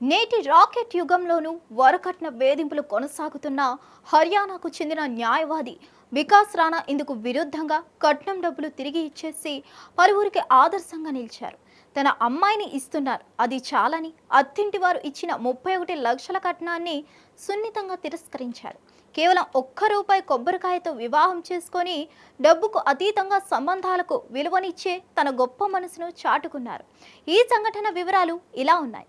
నేటి రాకెట్ యుగంలోనూ వరకట్న వేధింపులు కొనసాగుతున్న హర్యానాకు చెందిన న్యాయవాది వికాస్ రాణా ఇందుకు విరుద్ధంగా కట్నం డబ్బులు తిరిగి ఇచ్చేసి పలువురికి ఆదర్శంగా నిలిచారు. తన అమ్మాయిని ఇస్తున్నారు. అది చాలని అత్తింటి వారు ఇచ్చిన ముప్పై ఒకటి లక్షల కట్నాన్ని సున్నితంగా తిరస్కరించారు. కేవలం ఒక్క రూపాయి కొబ్బరికాయతో వివాహం చేసుకొని డబ్బుకు అతీతంగా సంబంధాలకు విలువనిచ్చే తన గొప్ప మనసును చాటుకున్నారు. ఈ సంఘటన వివరాలు ఇలా ఉన్నాయి.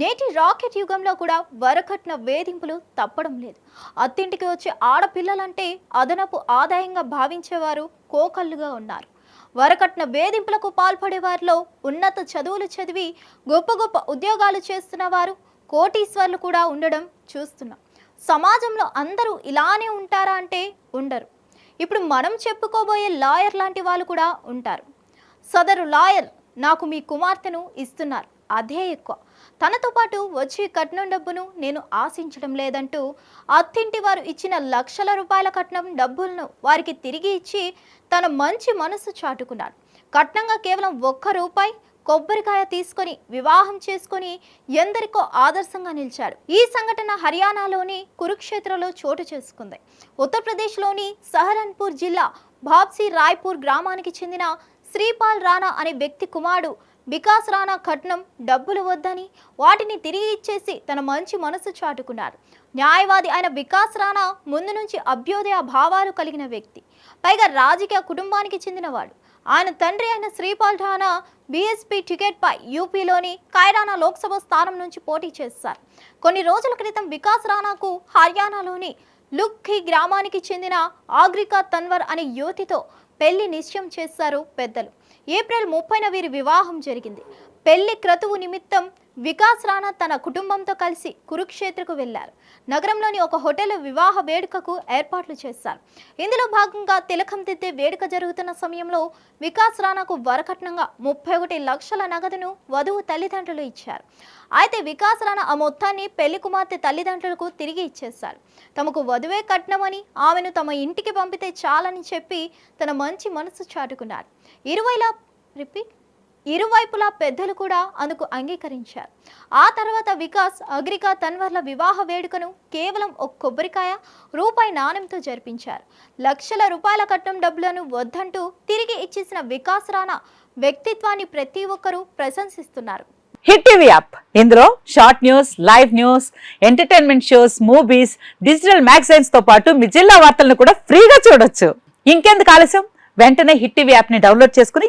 నేటి రాకెట్ యుగంలో కూడా వరకట్న వేధింపులు తప్పడం లేదు. అత్తింటికి వచ్చే ఆడపిల్లలంటే అదనపు ఆదాయంగా భావించేవారు కోకళ్ళుగా ఉన్నారు. వరకట్న వేధింపులకు పాల్పడే వారిలో ఉన్నత చదువులు చదివి గొప్ప గొప్ప ఉద్యోగాలు చేస్తున్న వారు కోటీశ్వర్లు కూడా ఉండడం చూస్తున్నాం. సమాజంలో అందరూ ఇలానే ఉంటారా అంటే ఉండరు. ఇప్పుడు మనం చెప్పుకోబోయే లాయర్ లాంటి వాళ్ళు కూడా ఉంటారు. సదరు లాయర్ నాకు మీ కుమార్తెను ఇస్తున్నారు. అదే ఎక్కువ. తనతో పాటు వచ్చే కట్నం డబ్బును నేను ఆశించడం లేదంటూ అత్తింటి వారు ఇచ్చిన లక్షల రూపాయల కట్నం డబ్బులను వారికి తిరిగి ఇచ్చి తన మంచి మనసు చాటుకున్నాడు కట్నంగా కేవలం ఒక్క రూపాయి కొబ్బరికాయ తీసుకొని వివాహం చేసుకొని ఎందరికో ఆదర్శంగా నిలిచాడు ఈ సంఘటన హర్యానాలోని కురుక్షేత్రలో చోటు చేసుకుంది. ఉత్తరప్రదేశ్లోని సహరన్పూర్ జిల్లా బాబ్సీ రాయ్పూర్ గ్రామానికి చెందిన శ్రీపాల్ రాణా అనే వ్యక్తి కుమారుడు వికాస్ రాణా కట్నం డబ్బులు వద్దని వాటిని తిరిగి ఇచ్చేసి తన మంచి మనసు చాటుకున్నారు. న్యాయవాది అయిన వికాస్ రాణా ముందు నుంచి అభ్యోదయ భావాలు కలిగిన వ్యక్తి. పైగా రాజకీయ కుటుంబానికి చెందినవాడు. ఆయన తండ్రి అయిన శ్రీపాల్ రాణా బీఎస్పీ టికెట్పై యూపీలోని కైరానా లోక్సభ స్థానం నుంచి పోటీ చేశారు. కొన్ని రోజుల క్రితం వికాస్ రాణాకు హర్యానాలోని లుక్ఖి గ్రామానికి చెందిన ఆగ్రికా తన్వర్ అనే యువతితో పెళ్ళి నిశ్చయం చేశారు పెద్దలు. ఏప్రిల్ ముప్పైన వీరి వివాహం జరిగింది. పెళ్ళి క్రతువు నిమిత్తం వికాస్ రాణా తన కుటుంబంతో కలిసి కురుక్షేత్రకు వెళ్ళారు నగరంలోని ఒక హోటల్ వివాహ వేడుకకు ఏర్పాట్లు చేశారు. ఇందులో భాగంగా తిలకం దిద్దే వేడుక జరుగుతున్న సమయంలో వికాస్ రాణాకు వరకట్నంగా ముప్పై ఒకటి లక్షల నగదును వధువు తల్లిదండ్రులు ఇచ్చారు. అయితే వికాస్ రాణా ఆ మొత్తాన్ని పెళ్ళి కుమార్తె తల్లిదండ్రులకు తిరిగి ఇచ్చేశారు. తమకు వధువే కట్నమని ఆమెను తమ ఇంటికి పంపితే చాలని చెప్పి తన మంచి మనసు చాటుకున్నారు. ఇరువైలా రిపీట్. ఇరువైపులా పెద్దలు కూడా అందుకు అంగీకరించారు. ఆ తర్వాత వికాస్ అగ్రికా తన్వర్ల వివాహ వేడుకను కేవలం ఒక కొబ్బరికాయ రూపాయి నాణ్యంతో జరిపించారు. లక్షల రూపాయల కట్నం డబ్బులను వద్దంటూ తిరిగి ఇచ్చేసిన వికాస్ రాణా వ్యక్తిత్వాన్ని ప్రతి ఒక్కరూ ప్రశంసిస్తున్నారు. Hit TV app. ఇందులో short news live news entertainment shows movies digital మ్యాగజైన్స్తో పాటు మీ జిల్లా వార్తలను కూడా ఫ్రీగా చూడొచ్చు. ఇంకెందుకు ఆలస్యం? వెంటనే హిట్ టీవీ యాప్ని డౌన్లోడ్ చేసుకుని